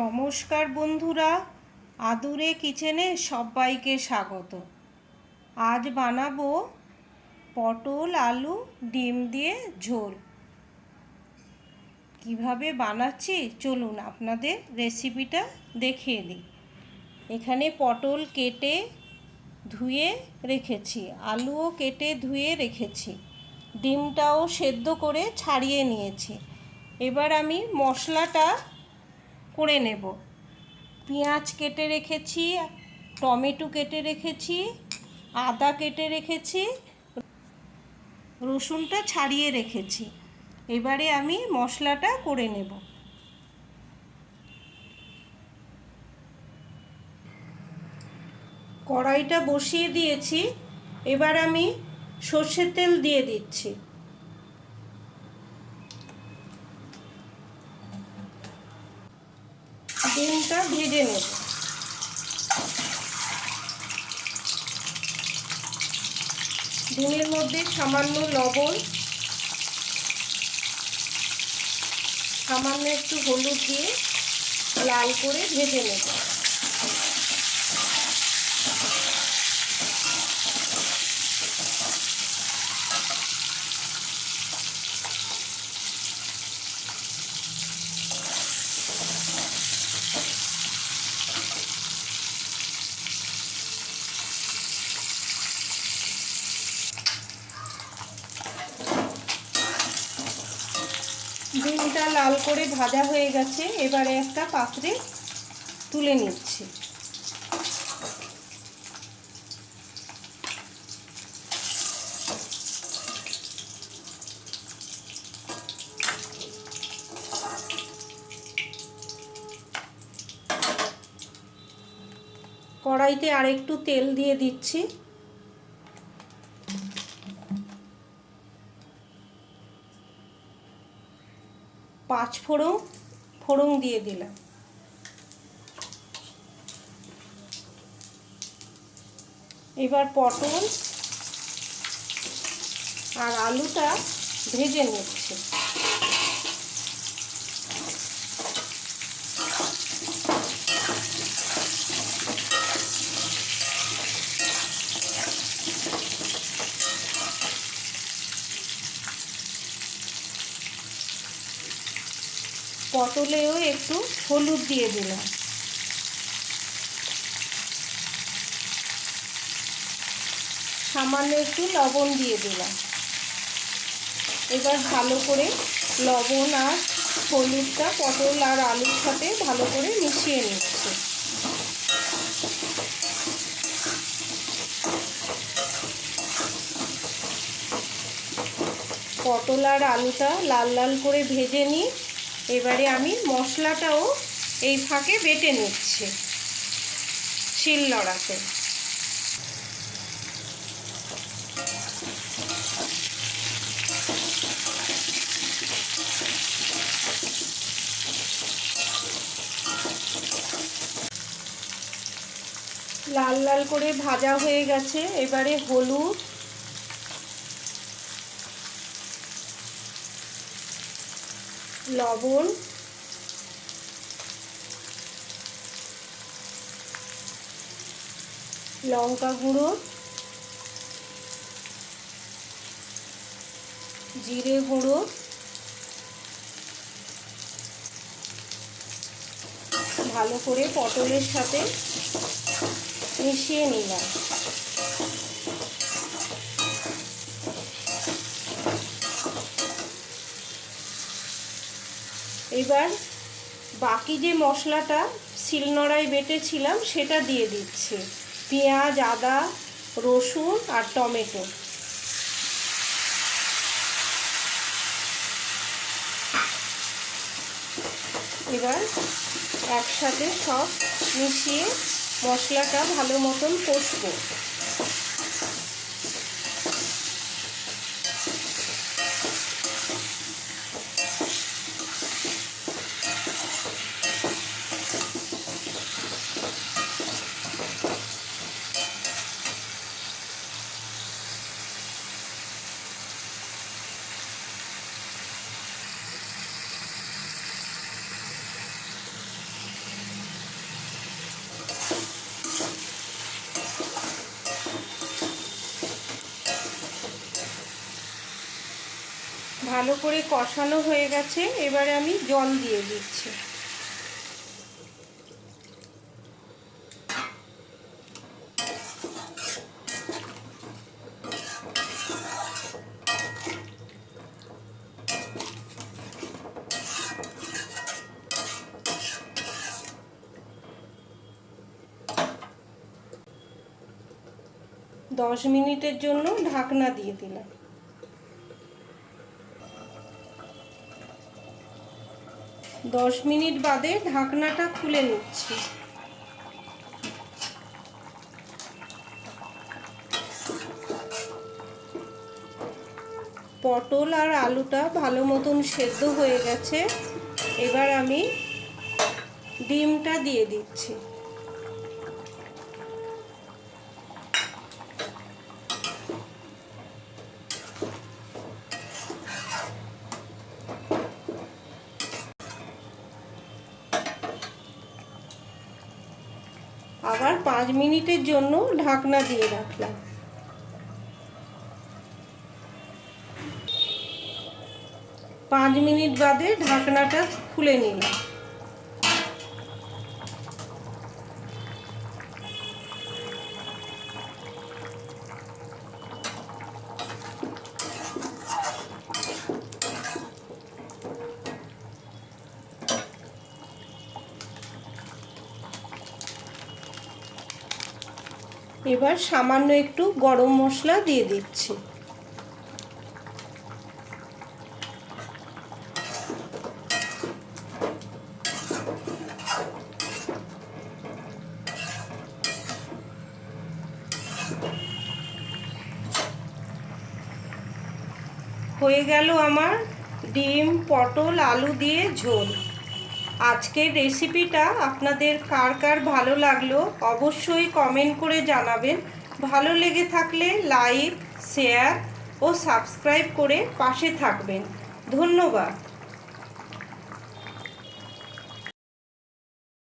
নমস্কার বন্ধুরা, আদুরে কিচেনে সবাইকে স্বাগত। আজ বানাবো পটল, আলু, ডিম দিয়ে ঝোল। কীভাবে বানাচ্ছি? চলুন আপনাদের রেসিপিটা দেখিয়ে দিই। এখানে পটল কেটে ধুয়ে রেখেছি, আলুও কেটে ধুয়ে রেখেছি, ডিমটাও সেদ্ধ করে ছাড়িয়ে নিয়েছি। এবার আমি মশলাটা করে নেব। পেঁয়াজ কেটে রেখেছি, টমেটো কেটে রেখেছি, আদা কেটে রেখেছি, রসুনটা ছাড়িয়ে রেখেছি। এবারে আমি মশলাটা করে নেব। কড়াইটা বসিয়ে দিয়েছি। এবার আমি সর্ষের তেল দিয়ে দিচ্ছি। ডিমটা ভেজে নেব। ডিমের মধ্যে সামান্য লবণ, সামান্য একটু হলুদ দিয়ে লাল করে ভেজে নেব। ডিমটা লাল করে ভাজা হয়ে গেছে, এবারে একটা পাত্রে তুলে নিচ্ছি। কড়াইতে আরেকটু তেল দিয়ে দিচ্ছি। পাঁচ ফোড়ন ফোড়ন দিয়ে দিলাম। এবার পটল আর আলুটা ভেজে নিচ্ছে। পটলেও একটু হলুদ দিয়ে দিলাম। সামান্য একটু লবণ দিয়ে দিলাম। এবার ভালো করে লবণ আর হলুদটা, পটল আর আলুর সাথে ভালো করে মিশিয়ে নিচ্ছে। পটল আর আলুটা লাল লাল করে ভেজে নিই এবারে আমি মশলাটাও এই ফাঁকে বেটে নিচ্ছি শিল লড়াতে লাল লাল করে ভাজা হয়ে গেছে। এবারে হলুদ লবণ। লঙ্কা গুঁড়ো। জিরে গুঁড়ো। ভালো করে পটলের সাথে মিশিয়ে নিলাম। এবার বাকি যে মশলাটা শিলনোড়ায় বেটেছিলাম, সেটা দিয়ে দিচ্ছি। পেঁয়াজ, আদা, রসুন আর টমেটো। এবার একসাথে সব মিশিয়ে মশলাটা ভালো মতন কষবো। ভালো করে কষানো হয়ে গেছে। এবারে আমি জল দিয়ে দিচ্ছি। দশ মিনিটের জন্য ঢাকনা দিয়ে দিলাম। দশ মিনিট বাদে ঢাকনাটা খুলে নিচ্ছি। পটল আর আলুটা ভালো মতন সেদ্ধ হয়ে গেছে। এবার আমি ডিমটা দিয়ে দিচ্ছি। আবার পাঁচ মিনিটের জন্য ঢাকনা দিয়ে রাখলাম। পাঁচ মিনিট বাদে ঢাকনাটা খুলে নিলাম। এবার সামান্য একটু গরম মশলা দিয়ে দিচ্ছি। হয়ে গেল আমার ডিম, পটল, আলু দিয়ে ঝোল। আজকের রেসিপিটা আপনাদের কার কার ভালো লাগল অবশ্যই কমেন্ট করে জানাবেন। ভালো লেগে থাকলে লাইক শেয়ার ও সাবস্ক্রাইব করে পাশে থাকবেন। ধন্যবাদ।